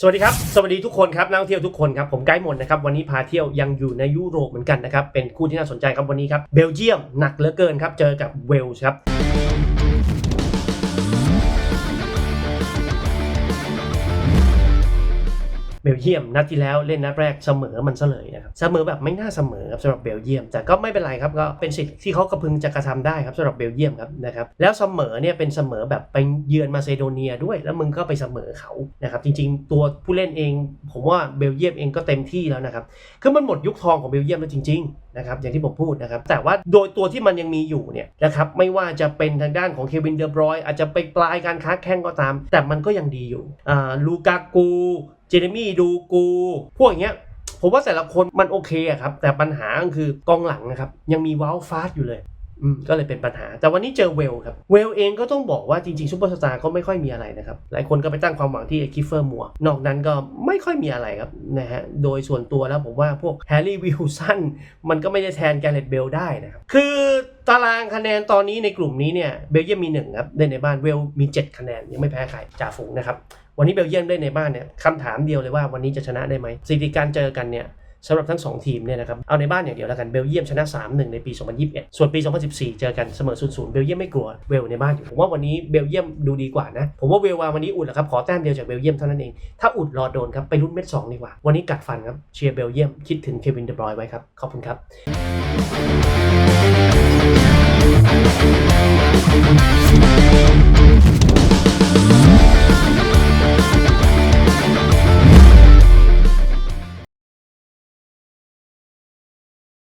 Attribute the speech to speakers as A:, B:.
A: สวัสดีครับ สวัสดีทุกคนครับนักท่องเที่ยวทุกคนครับ ผมไกด์มนนะครับ วันนี้พาเที่ยวยังอยู่ในยุโรปเหมือนกันนะครับ เป็นคู่ที่น่าสนใจครับวันนี้ครับ เบลเยียมหนักเหลือเกินครับ เจอกับเวลส์ครับ เบลเยียมนัดที่แล้วเล่นนัดแรกเสมอมันซะเลยนะครับเสมอแบบไม่น่าเสมอครับสำหรับเบลเยียม แต่ก็ไม่เป็นไรครับก็เป็นสิทธิ์ที่เขากระพึงจะกระทำได้ครับสำหรับเบลเยียมครับนะครับแล้วเสมอเนี่ยเป็นเสมอแบบไปเยือนมาซิโดเนียด้วย แล้วมึงก็ไปเสมอเขานะครับจริงๆ ตัวผู้เล่นเอง ผมว่าเบลเยียมเองก็เต็มที่แล้วนะครับคือมันหมดยุคทองของเบลเยียมแล้วจริง ๆนะครับอย่างที่ผมพูดนะครับแต่ว่าโดยตัวที่มันยังมีอยู่เนี่ยนะครับไม่ว่าจะเป็นทางด้านของเควินเดอร์บรอยอาจจะไปปลายการค้าแข่งก็ตาม แต่มันก็ยังดีอยู่อ่าลูกากู เจเรมี่ดูกู พวกอย่างเงี้ยผมว่าแต่ละคนมันโอเคครับ แต่ปัญหาก็คือกองหลังนะครับ ยังมีว้าวฟาสอยู่เลย ก็เลยเป็นปัญหา แต่วันนี้เจอเวลครับ เวลเองก็ต้องบอกว่าจริงๆซูเปอร์สตาร์ก็ไม่ค่อยมีอะไรนะครับ หลายคนก็ไปตั้งความหวังที่คิฟเฟอร์มัวนอกนั้นก็ไม่ค่อยมีอะไรครับนะฮะ โดยส่วนตัวแล้วผมว่าพวกแฮร์รี่วิลสันมันก็ไม่ได้แทนแกเรตเบลได้นะครับ คือตารางคะแนนตอนนี้ในกลุ่มนี้เนี่ยเบลเยียมมีหนึ่งครับเล่นในบ้านเวลมี 7 คะแนนยังไม่แพ้ใครจ่าฝูงนะครับวันนี้เบลเยียมเล่นในบ้านเนี่ยคำถามเดียวเลยว่าวันนี้จะชนะได้ไหมสถิติการเจอกันเนี่ย สำหรับทั้ง 2 ทีมเนี่ยนะครับเอาในบ้านอย่างเดียวแล้วกันเบลเยียมชนะ 3-1 ในปี 2021 ส่วนปี 2014 เจอกันเสมอ 0-0 เบลเยียมไม่กลัวเวลในบ้านอยู่ผมว่าวันนี้เบลเยียมดูดีกว่านะ ผมว่าเวลวาวันนี้อุดแหละครับ ขอแต้มเดียวจากเบลเยียมเท่านั้นเอง ถ้าอุดรอโดนครับ ไปลุ้นเม็ดสองดีกว่า วันนี้กัดฟันครับ เชียร์เบลเยียมคิดถึงเควินเดบรอยไว้ครับ ขอบคุณครับ
B: Thank